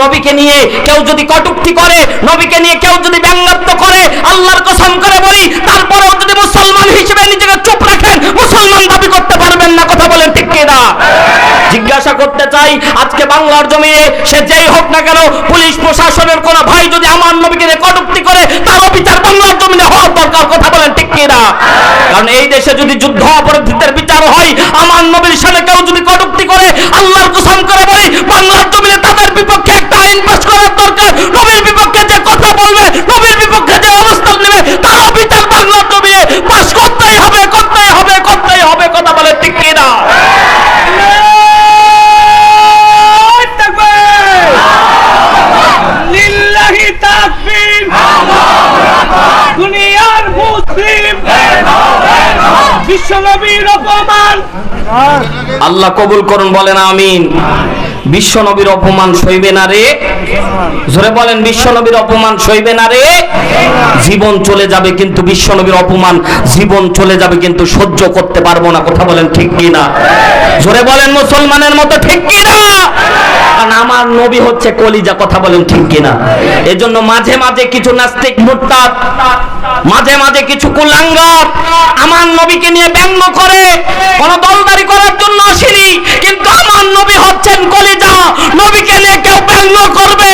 নবীকে নিয়ে কেউ যদি কটুক্তি করে, নবীকে নিয়ে কেউ যদি ব্যঙ্গাত্ম করে, আল্লাহর কসম করে বলি, তারপরেও যদি মুসলমান হিসেবে নিজেকে চুপ রাখেন, মুসলমান দাবি করতে পারবেন না, কথা বলেন ঠিক কিনা? জিজ্ঞাসা করতে চাই, আজকে বাংলার জমিনে সে যেই হোক না কেন পুলিশ প্রশাসনের কোন ভাই যদি আমার নবীকে নিয়ে কটুক্তি করে তারও বিচার বাংলার জমিনে হওয়ার দরকার, কথা বলেন ঠিক কিনা? কারণ এই দেশে যদি যুদ্ধ অপরাধীদের বিচার হয়, আমার নবীর সামনে কেউ যদি আল্লাহ কবুল করুন, বলেন আমিন। বিশ্ব নবীর অপমান সইবে না রে। জোরে বলেন, বিশ্ব নবীর অপমান সইবে না রে। জীবন চলে যাবে কিন্তু বিশ্ব নবীর অপমান, জীবন চলে যাবে কিন্তু সহ্য করতে পারব না, কথা বলেন ঠিক কি না জোরে বলেন, মুসলমানের মতো ঠিক কি না কারণ আমার নবী হচ্ছে কলিজা, কথা বলেন ঠিক কিনা? এজন্য মাঝে মাঝে কিছু নাস্তিক মুরতাদ, মাঝে মাঝে কিছু কুলাঙ্গার আমার নবীকে নিয়ে ব্যঙ্গ করে, কোন দলদারি করার জন্য আসেনি কিন্তু আমার নবী হচ্ছেন কলিজা নবীকে নিয়ে কেউ ব্যঙ্গ করবে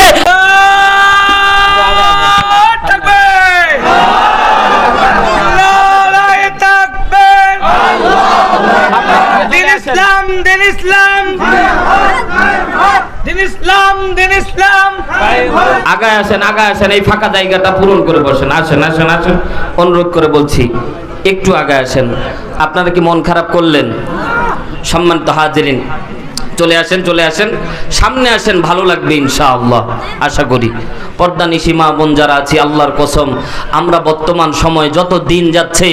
তাকবীর নারায়ে তাকবীর দিন ইসলাম দিন ইসলাম দিন ইসলাম দিন ইসলাম আগায় আসেন আগায় আসেন, এই ফাঁকা জায়গাটা পূরণ করে বসেন। আসেন আসেন আসেন। অনুরোধ করে বলছি, একটু আগায় আসেন। আপনারা কি মন খারাপ করলেন? সম্মানিত হাজিরিন, চলে আসেন চলে আসেন। সামনে আসেন, ভালো লাগবে ইনশাআল্লাহ, আশা করি। পর্দা নিশি মা বোন যারা আছি, আল্লাহর কসম, আমরা বর্তমান সময় যত দিন যাচ্ছে,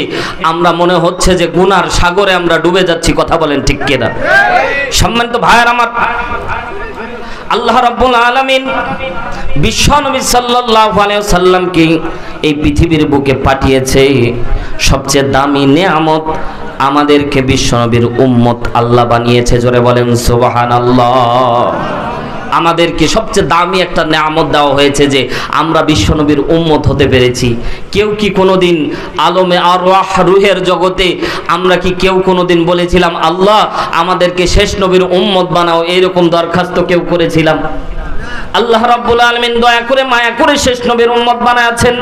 আমরা মনে হচ্ছে যে গুনার সাগরে আমরা ডুবে যাচ্ছি, কথা বলেন ঠিক কিনা? সম্মানিত ভাইয়ার আমার আল্লাহ রাব্বুল আলামিন বিশ্ব নবী সাল্লাল্লাহু আলাইহি সাল্লামকে এই পৃথিবীর বুকে পাঠিয়েছে। সবচেয়ে দামি নেয়ামত আমাদেরকে বিশ্বনবীর উম্মত আল্লাহ বানিয়েছে। জোরে বলেন, সুবহানাল্লাহ। আমাদেরকে সবচেয়ে দামি একটা নেয়ামত দেওয়া হয়েছে যে আমরা বিশ্বনবীর উম্মত হতে পেরেছি। কেউ কি কোনোদিন আলমে আর রুহের জগতে আমরা কি কেউ কোনোদিন বলেছিলাম, আল্লাহ, আমাদেরকে শেষ নবীর উম্মত বানাও এইরকম দরখাস্ত কেউ করেছিলাম? আল্লাহ রাব্বুল আলামিন দয়া করে মায়া করে শেষ নবীর উম্মত বানাচ্ছেন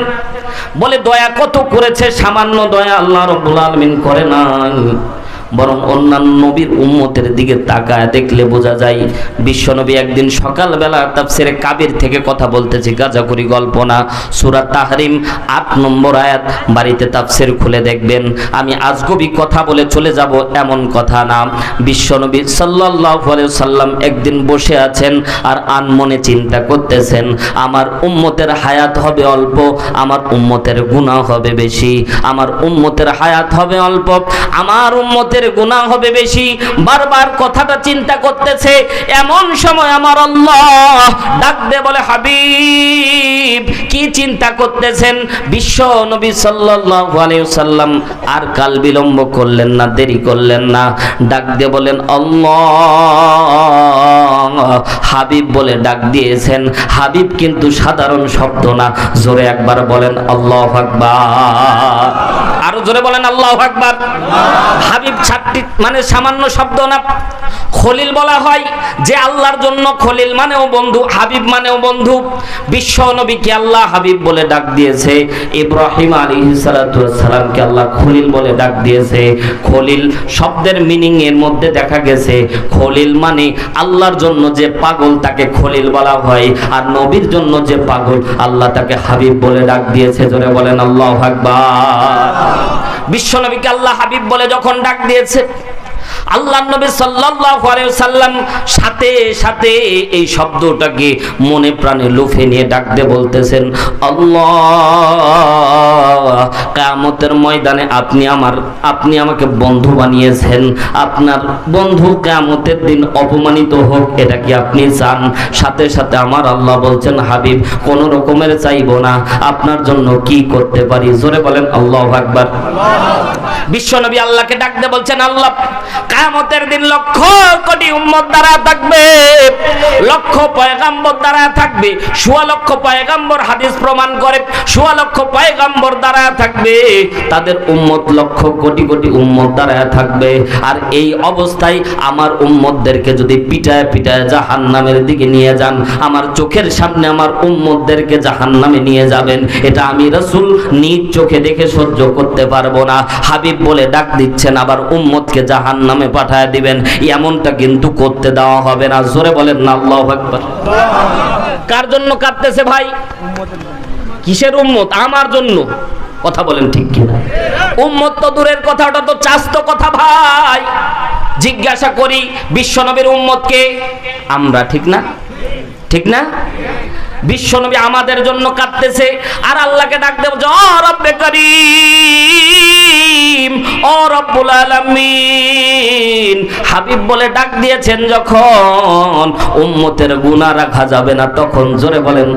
বলে, দয়া কত করেছে? সামান্য দয়া আল্লাহ রাব্বুল আলামিন করে নাই। বরং অন্যান্য নবীর উম্মতের দিকে তাকায় দেখলে বোঝা যায়, বিশ্বনবী একদিন সকালবেলা তাফসিরে কাবির থেকে কথা বলতেছে গাজাকুরি গল্প না। সূরা তাহরিম আট নম্বর আয়াত, বাড়িতে তাফসির খুলে দেখবেন, আমি আজগবি কথা বলে চলে যাব এমন কথা না। বিশ্ব নবী সাল্লাল্লাহু আলাইহি সাল্লাম একদিন বসে আছেন আর আনমনে চিন্তা করতেছেন, আমার উম্মতের হায়াত হবে অল্প, আমার উম্মতের গুনাহ হবে বেশি, আমার উম্মতের হায়াত হবে অল্প, আমার উম্মতের গুনাহ হবে বেশি। বারবার কথাটা চিন্তা করতেছে, এমন সময় আমার আল্লাহ ডাক দে বলে, হাবিব, কি চিন্তা করতেছেন? বিশ্ব নবী সাল্লাল্লাহু আলাইহি সাল্লাম আর কাল বিলম্ব করলেন না, দেরি করলেন না। ডাক দিয়ে বলেন, আল্লাহ, হাবিব বলে ডাক দিয়েছেন। হাবিব কিন্তু সাধারণ শব্দ না। জোরে একবার বলেন, আল্লাহ আকবার। আরও জোরে বলেন, আল্লাহ আকবার। হাবিব ছাড়টি মানে সামান্য শব্দ না। খলিল বলা হয় যে আল্লাহর জন্য খলিল মানেও বন্ধু, হাবিব মানেও বন্ধু। বিশ্ব নবীকে আল্লাহ হাবিব বলে ডাক দিয়েছে, ইব্রাহিম আলী সালামকে আল্লাহ খলিল বলে ডাক দিয়েছে। খলিল শব্দের মিনিং এর মধ্যে দেখা গেছে, খলিল মানে আল্লাহর জন্য যে পাগল তাকে খলিল বলা হয়, আর নবীর জন্য যে পাগল আল্লাহ তাকে হাবিব বলে ডাক দিয়েছে। জোরে বলেন, আল্লাহ আকবার। বিশ্ব নবীকে আল্লাহ হাবিব বলে যখন ডাক দিয়েছে আল্লাহ নবী সাল্লাল্লাহু আলাইহি সাল্লাম সাথে সাথে এই শব্দটাকে মনে প্রাণে লুফে নিয়ে ডাকতে বলতেছেন, আল্লাহ, কিয়ামতের ময়দানে আপনি আমার, আপনি আমাকে বন্ধু বানিয়েছেন। আপনার বন্ধু কিয়ামতের দিন অপমানিত হোক, এটা কি আপনি চান? সাথে সাথে আমার আল্লাহ বলছেন, হাবিব, কোন রকমের চাইব না। আপনার জন্য কি করতে পারি? জোরে বলেন, আল্লাহু আকবার। বিশ্বনবী আল্লাহকে ডাকতে বলছেন, আল্লাহ, কায়ামতের দিন লক্ষ কোটি উম্মত দ্বারা থাকবে, লক্ষ পয়গাম্বর দ্বারা থাকবে, সোয়া লক্ষ পয়গাম্বর হাদিস প্রমাণ করে, সোয়া লক্ষ পয়গাম্বর দ্বারা থাকবে, তাদের উম্মত লক্ষ কোটি কোটি উম্মত দ্বারা থাকবে। আর এই অবস্থায় আমার উম্মতদেরকে যদি পিটায় পিটায় জাহান নামের দিকে নিয়ে যান, আমার চোখের সামনে আমার উম্মতদেরকে জাহান নামে নিয়ে যাবেন, এটা আমি রসুল নিজ চোখে দেখে সহ্য করতে পারব না। হাবিব বলে ডাক দিচ্ছেন, আবার উম্মতকে জাহান নামে পাঠায় দিবেন। এমনটা কিন্তু করতে দেওয়া হবে না। জোরে বলেন না, আল্লাহ একবার কার জন্য কাঁদতেছে ভাই? কিসের উম্মত? আমার জন্য। কথা বলেন ঠিক কিনা। উম্মত তো দূরের কথা, ওটা তো চাস্ত কথা ভাই। জিজ্ঞাসা করি, বিশ্বনবীর উম্মতকে? আমরা ঠিক না? ঠিক না? বিশ্বনবী আমাদের জন্য কাঁদতেছে, আর আল্লাহকে ডাক দেব যে ও হাবিব বলে ডাক দিয়েছেন যখন উম্মতের রাখা যাবে না, তখন জোরে বলেন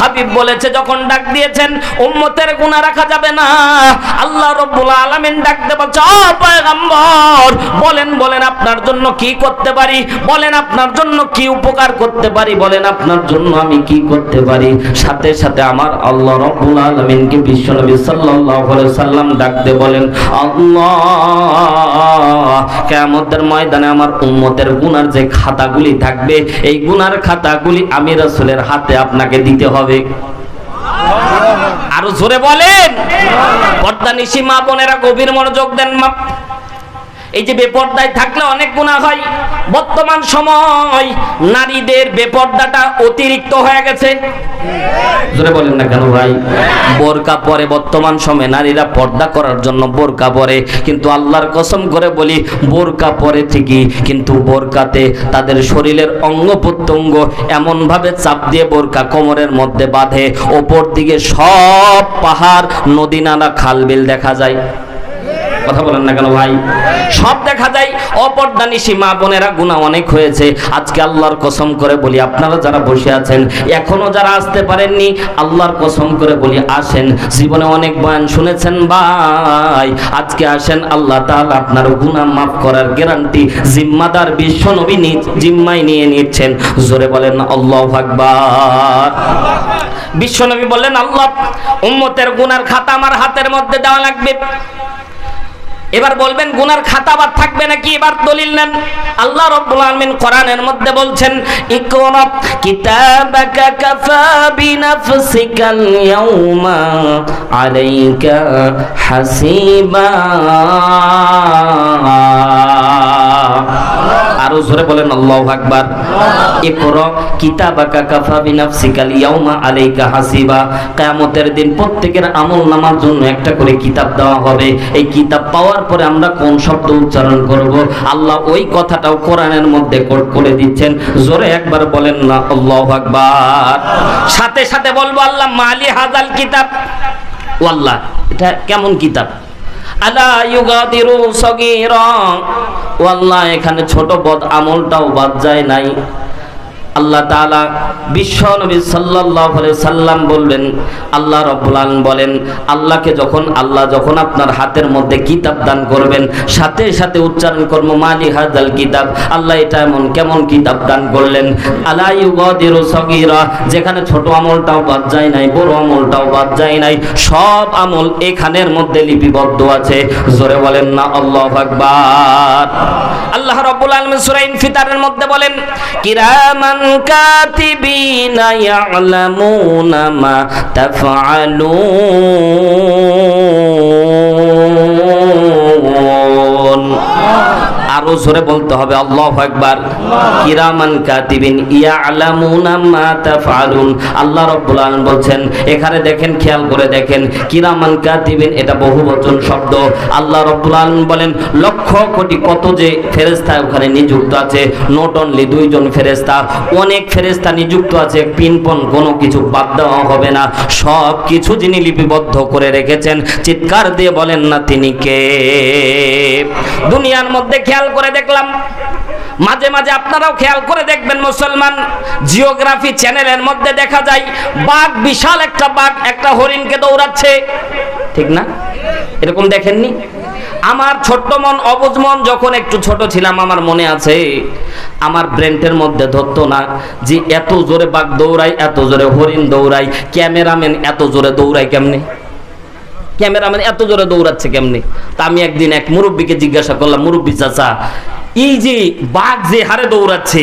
হাবিব বলেছে, যখন ডাক দিয়েছেন, উম্মতের রাখা যাবে না। আল্লাহ রব্বুল ডাক দেব বলেন বলেন, আপনার জন্য কি করতে পারি? বলেন, আপনার জন্য কি উপকার করতে পারি? বলেন, আপনার জন্য আমি কি করতে পারি? সাথে সাথে আমার আল্লাহ রব্বুল আলামিনকে বিশ্বনবী সাল্লাল্লাহু সাল্লাম ডাকতে বলেন কিয়ামতের ময়দানে আমার উম্মতের গুনার যে খাতাগুলি থাকবে, এই গুনার খাতাগুলি আমি রসুলের হাতে আপনাকে দিতে হবে। আরও জোরে বলেন। পর্দা নিশি মা বোনেরা গভীর মনোযোগ দেন মা এই যে বেপর্দায় থাকলে অনেক গুণা হয়। বর্তমান সময় নারীদের বেপর্দাটা অতিরিক্ত হয়ে গেছে। জোরে বলেন না কেন ভাই? বোরকা পরে বর্তমান সময়ে নারীরা পর্দা করার জন্য বোরকা পরে। কিন্তু আল্লাহর কসম করে বলি, বোরকা পরে ঠিকই, কিন্তু বোরকাতে তাদের শরীরের অঙ্গ প্রত্যঙ্গ এমনভাবে চাপ দিয়ে বোরকা কোমরের মধ্যে বাঁধে। ওপর দিকে সব পাহাড়, নদী নালা, খাল বিল দেখা যায়। কথা বলেন না কেন ভাই? সব দেখা যায়, অপর্দানি সীমা বোনেরা গুণা অনেক হয়েছে। আজকে আল্লাহর কসম করে বলি, আপনারা যারা বসে আছেন, এখনও যারা আসতে পারেননি, আল্লাহর কসম করে বলি, আসেন। জীবনে অনেক বয়ান শুনেছেন ভাই। আজকে আসেন, আল্লাহ তাআলা আপনার গুনাহ মাফ করার গ্যারান্টি জিম্মাদার বিশ্ব নবী জিম্মায় নিয়ে নিচ্ছেন। জোরে বলেন, আল্লাহু আকবার। বিশ্বনবী বললেন, আল্লাহ, উম্মতের গুনার খাতা আমার হাতের মধ্যে দেওয়া লাগবে। এবার বলবেন, গুনার খাতা আবার থাকবে নাকি? এবার দলিল নেন। আল্লাহ রব্বুল আলামিন কোরআনের মধ্যে বলছেন ইকরা কিতাবাকা কাফা বিনাফসিকাল ইয়াউমা আলাইকা হাসিবা। আরও জোরে বলেন আল্লাহু আকবার। ইকরা কিতাবাকা কাফা বিনাফসিকাল ইয়াউমা আলাইকা হাসিবা। কিয়ামতের দিন প্রত্যেকের আমল নামার জন্য একটা করে কিতাব দেওয়া হবে। এই কিতাব পাওয়ার পরে আমরা কোন শব্দ উচ্চারণ করব? আল্লাহ ওই কথাটাও কোরআনের মধ্যে কোট করে দিচ্ছেন। জোরে একবার বলেন না আল্লাহু আকবার। সাথে সাথে বলব আল্লাহ মালি হাজাল কিতাব। ও আল্লাহ এটা কেমন কিতাব? আলা ইউগাদিরু সগীরা। ওয়াল্লাহ এখানে ছোট বদ আমলটাও বাদ যায় নাই। আল্লাহ তাআলা বিশ্ব নবী আলাইহি সাল্লাম বলবেন, আল্লাহ রাব্বুল আলামিন বলেন, আল্লাহকে যখন, আল্লাহ যখন আপনার হাতের মধ্যে কিতাব দান করবেন, সাথে সাথে উচ্চারণ করব, মালি হাজাল কিতাব আল্লাহ এটা এমন কেমন কিতাব দান করলেন? আলা ইউগাদিরু সগীরা যেখানে ছোট আমলটাও বাদ যায় নাই, বড় আমলটাও বাদ যায় নাই, সব আমল এখানের মধ্যে লিপিবদ্ধ আছে। জোরে বলেন না, আল্লাহু আকবার। আল্লাহ রাব্বুল আলামিন সূরা ইনফিতারের মধ্যে বলেন, কিরামান কাতিবিনা ইয়ালামুনা মা তাফআলুন আরও জোরে বলতে হবে, আল্লাহু আকবার। কিরামান কাতিবিন ইয়ালামুনা মা তাফআলুন। আল্লাহ রাব্বুল আলামিন বলছেন, এখানে দেখেন, খেয়াল করে দেখেন, কিরামান কাতিবিন এটা বহুবচন শব্দ। আল্লাহ রাব্বুল আলামিন বলেন, লক্ষ কোটি কত যে ফেরেশতা ওখানে নিযুক্ত আছে নট অনলি দুইজন ফেরেশতা, অনেক ফেরেশতা নিযুক্ত আছে, পিনপন কোনো কিছু বাদ দেওয়া হবে না। সব কিছু যিনি লিপিবদ্ধ করে রেখেছেন, চিৎকার দিয়ে বলেন না তিনি কে। দুনিয়ার মধ্যে খেয়াল করে দেখলাম। মাঝে মাঝে আপনারাও খেয়াল করে দেখবেন মুসলমান জিওগ্রাফি চ্যানেলের মধ্যে দেখা যায়, বাঘ বিশাল একটা বাঘ, একটা হরিণকে দৌড়াচ্ছে। ঠিক না? এরকম দেখেননি? আমার ছোট্ট মন, অবুজ মন, যখন একটু ছোট ছিলাম, আমার মনে আছে, আমার ব্রেন্টের মধ্যে ধরতো না যে এত জোরে বাঘ দৌড়াই এত জোরে হরিণ দৌড়াই ক্যামেরাম্যান এত জোরে দৌড়াই কেমনে? ক্যামেরাম্যান এত জোরে দৌড়াচ্ছে কেমনি? তা আমি একদিন এক মুরব্বীকে জিজ্ঞাসা করলাম, মুরব্বী চাচা, এই যে বাঘ যে হারে দৌড়াচ্ছে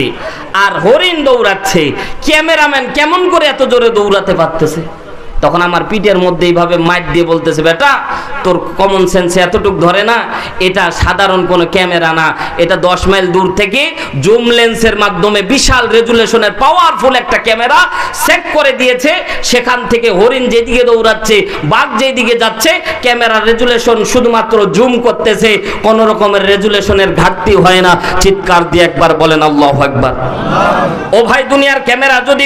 আর হরিণ দৌড়াচ্ছে, ক্যামেরাম্যান কেমন করে এত জোরে দৌড়াতে পারতেছে? তখন আমার পিঠের মধ্যে এইভাবে মাইট দিয়ে বলতেছে, বেটা, তোর কমন সেন্সে এতটুক ধরে না, এটা সাধারণ কোনো ক্যামেরা না। এটা দশ মাইল দূর থেকে জুম লেন্সের মাধ্যমে বিশাল রেজুলেশনের পাওয়ারফুল একটা ক্যামেরা সেট করে দিয়েছে। সেখান থেকে হরিণ যেদিকে দৌড়াচ্ছে, বাঘ যেদিকে যাচ্ছে, ক্যামেরার রেজুলেশন শুধুমাত্র জুম করতেছে। কোনো রকমের রেজুলেশনের ঘাটতি হয় না। চিৎকার দিয়ে একবার বলেন, আল্লাহ একবার ও ভাই, দুনিয়ার ক্যামেরা যদি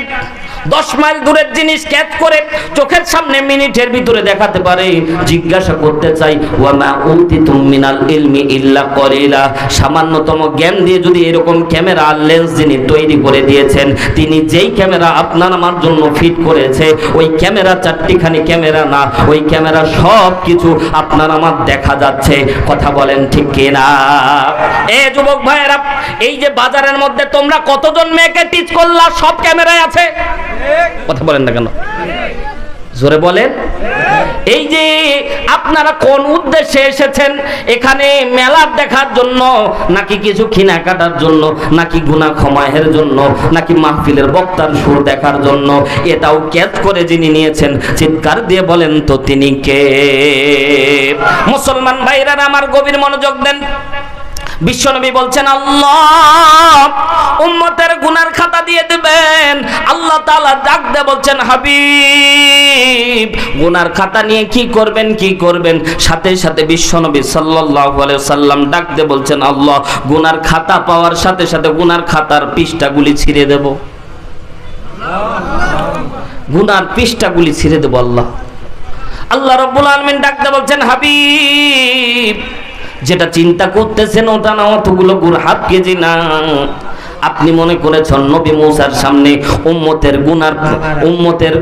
দশ মাইল দূরের জিনিস ক্যাচ করে চোখের সামনে মিনিটের ভিতরে দেখাতে পারে। জিজ্ঞাসা করতে চাই, ওয়ামা উতিতুম মিনাল ইলমি ইল্লা কলিলা? সামান্যতম জ্ঞান দিয়ে যদি এরকম ক্যামেরা লেন্স যিনি তৈরি করে দিয়েছেন, তিনি যেই ক্যামেরা আপনার আমার জন্য ফিট করেছে, ওই ক্যামেরা চারটিখানি ক্যামেরা না, ওই ক্যামেরা সব কিছু আপনার আমার দেখা যাচ্ছে। কথা বলেন ঠিক কিনা? এ যুবক ভাইয়েরা, এই যে বাজারের মধ্যে তোমরা কতজন মেয়েকে টিচ করলা, সব ক্যামেরায় আছে? কথা বলেন না কেন? জোরে বলেন। এই যে আপনারা কোন উদ্দেশ্যে এসেছেন? এখানে মেলা দেখার জন্য, নাকি কিছু খিনা কাটার জন্য, নাকি গুনা ক্ষমায়ের জন্য, নাকি মাহফিলের বক্তার সুর দেখার জন্য? এটাও ক্যাচ করে যিনি নিয়েছেন, চিৎকার দিয়ে বলেন তো তিনি কে? মুসলমান ভাইরা আমার গভীর মনোযোগ দেন। বিশ্বনবী বলছেন, আল্লাহ, উম্মতের গুনার খাতা দিয়ে দিবেন। আল্লাহ তাআলা ডাক দিয়ে বলছেন, হাবিব, গুনার খাতা নিয়ে কি করবেন কি করবেন? সাথে সাথে বিশ্বনবী সাল্লাল্লাহু আলাইহি সাল্লাম ডাক দিয়ে বলছেন, আল্লাহ, গুনার খাতা পাওয়ার সাথে সাথে গুনার খাতার পৃষ্ঠাগুলি ছিঁড়ে দেব। গুনার পৃষ্ঠাগুলি ছিঁড়ে দেব আল্লাহ। আল্লাহ রব্বুল আলামিন ডাক দিয়ে বলছেন, হাবিব যেটা চিন্তা করতেছেন ওটা না অতগুলো গুড় হাত কেজি না। আপনি মনে করেছেন নবী মূসার সামনে উম্মতের গুনার উম্মতের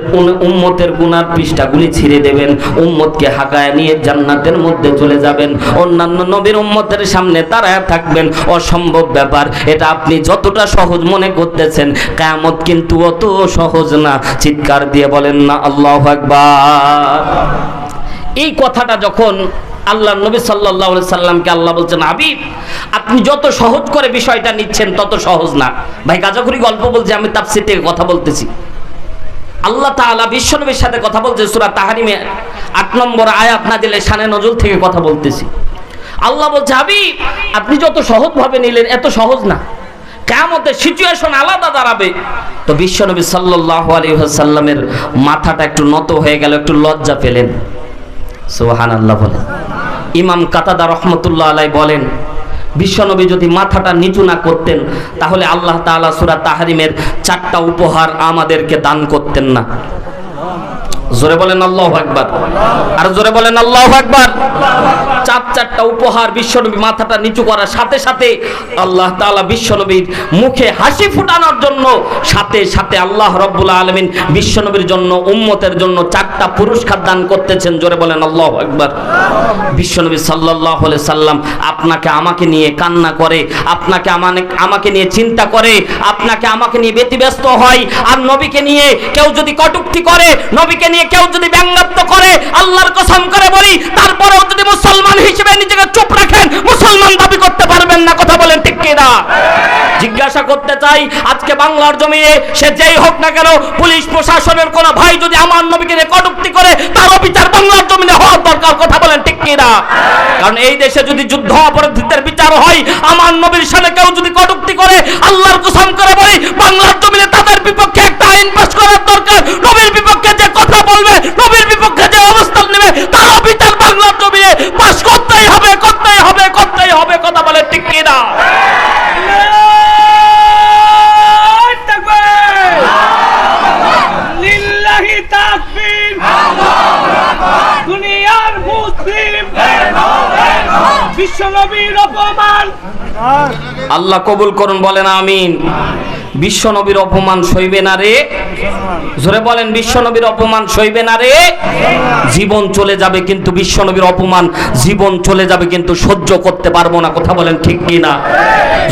উম্মতের গুনার পৃষ্ঠাগুলি ছিঁড়ে দেবেন, উম্মতকে হাঁকায় নিয়ে জান্নাতের মধ্যে চলে যাবেন। অন্যান্য নবীর উম্মতের সামনে তারায় থাকবেন, অসম্ভব ব্যাপার। এটা আপনি যতটা সহজ মনে করতেছেন, কেয়ামত কিন্তু অত সহজ না। চিৎকার দিয়ে বলেন না, আল্লাহ আকবার। এই কথাটা যখন আল্লাহ নবী সাল্লাহ সাল্লামকে আল্লাহ বলছেন আবিব আপনি যত সহজ করে বিষয়টা নিচ্ছেন, তত সহজ না। ভাই, গাজাখুরি গল্প বলছে, আমি তাফসির থেকে কথা বলতেছি। আল্লাহ তাআলা বিশ্বনবীর সাথে কথা বলছে, সূরা তাহারিমে আট নম্বর আয়াত নাজিলে শানে নজুল থেকে কথা বলতেছি। আল্লাহ বলছে, হাবিব, আপনি যত সহজভাবে নিলেন, এত সহজ না। কেমতের সিচুয়েশন আলাদা দাঁড়াবে। তো বিশ্বনবী সাল্লাল্লাহু আলাইহি ওয়াসাল্লামের মাথাটা একটু নত হয়ে গেল, একটু লজ্জা পেলেন। সুবহান আল্লাহ বলেন। ইমাম কাতাদা রহমতুল্লাহ আলাই বলেন, বিশ্বনবী যদি মাথাটা নিচু না করতেন, তাহলে আল্লাহ তালা সুরা তাহারিমের চারটা উপহার আমাদেরকে দান করতেন না। জোরে বলেন আল্লাহ আকবার। আর জোরে বলেন আল্লাহ আকবার। চার চারটা উপহার বিশ্বনবী মাথাটা নিচু করার সাথে সাথে আল্লাহ তাআলা বিশ্বনবীর মুখে হাসি ফুটানোর জন্য সাথে সাথে আল্লাহ রব্বুল আলমিন বিশ্বনবীর জন্য, উম্মতের জন্য চারটা পুরস্কার দান করতেছেন। জোরে বলেন, আল্লাহ আকবার। বিশ্বনবী সাল্লাহ সাল্লাম আপনাকে আমাকে নিয়ে কান্না করে, আপনাকে আমাকে নিয়ে চিন্তা করে, আপনাকে আমাকে নিয়ে ব্যতিব্যস্ত হয়। আর নবীকে নিয়ে কেউ যদি কটুক্তি করে, নবীকে নিয়ে কেউ যদি ব্যঙ্গাত্ম করে, আল্লাহর কসম করে বলি যদি মুসলমান হিসেবে নিজেকে চুপ রাখেন, মুসলমান দাবি করতে পারবেন না। কথা বলেন ঠিক কিনা? জিজ্ঞাসা করতে চাই, আজকে বাংলার জমিনে সে যেই হোক না কেন পুলিশ প্রশাসনের কোন ভাই যদি আমার নবীকে কটুক্তি করে, তারও বিচার বাংলার জমিনে হওয়ার দরকার। কথা বলেন ঠিক কিনা? কারণ এই দেশে যদি যুদ্ধ অপরাধীদের বিচার হয়, আমার নবীর সামনে কেউ যদি কটুক্তি করে, আল্লাহর কসম করে বলি, বাংলার জমিনে তাদের বিপক্ষে একটা আইন পাস করার দরকার। নবীর বিপক্ষে যে কথা বলবে, নবীর বিপক্ষে যে অবস্থান নেবে তারও বিচার বাংলার জমিনে পাস করতেই হবে করতেই হবে করতেই হবে কথা বলে ঠিক কিনা আল্লাহু তাকবীর লিল্লাহি তাকবীর দুনিয়ার মুসলিম বিশ্বনবীর অপমান আল্লাহ কবুল করুন, বলেন আমিন। বিশ্ব নবীর অপমান সইবে না রে। জোরে বলেন, বিশ্ব নবীর অপমান সইবে না রে। জীবন চলে যাবে কিন্তু বিশ্ব নবীর অপমান, জীবন চলে যাবে কিন্তু সহ্য করতে পারব না, কথা বলেন ঠিক কি না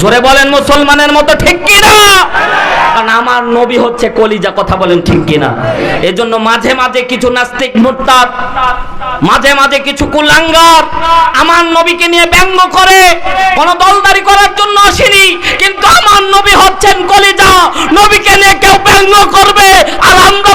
জোরে বলেন, মুসলমানের মতো ঠিক কি না কারণ আমার নবী হচ্ছে কলিজা, কথা বলেন ঠিক কিনা? এজন্য মাঝে মাঝে কিছু নাস্তিক মুরতাদ, মাঝে মাঝে কিছু কুলাঙ্গার আমার নবীকে নিয়ে ব্যঙ্গ করে, কোন দলদারি করার জন্য আসেনি। কিন্তু আমার নবী হচ্ছেন কলিজা, নবীকে নিয়ে কেউ ব্যঙ্গ করবে, আর আমরা